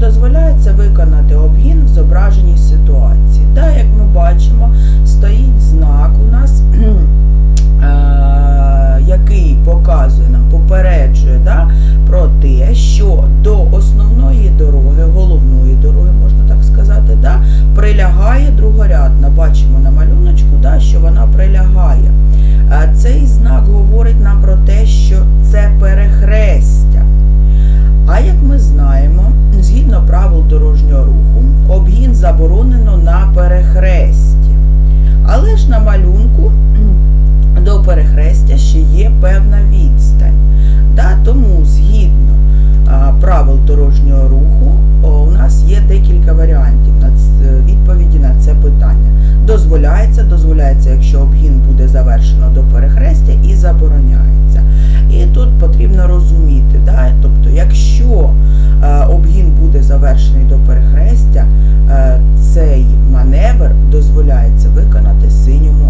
дозволяється виконати обгін в зображеній ситуації? Та, як ми бачимо, стоїть знак у нас, е, який показує нам, попереджує да, про те, що до основної дороги, головної дороги, можна так сказати, да, прилягає другорядна. Бачимо заборонено на перехресті. Але ж на малюнку до перехрестя ще є певна відстань. Да, тому згідно правил дорожнього руху у нас є декілька варіантів на ц- відповіді на це питання. Дозволяється, дозволяється, якщо обгін буде завершено до перехрестя і забороняється. маневр дозволяється виконати синьому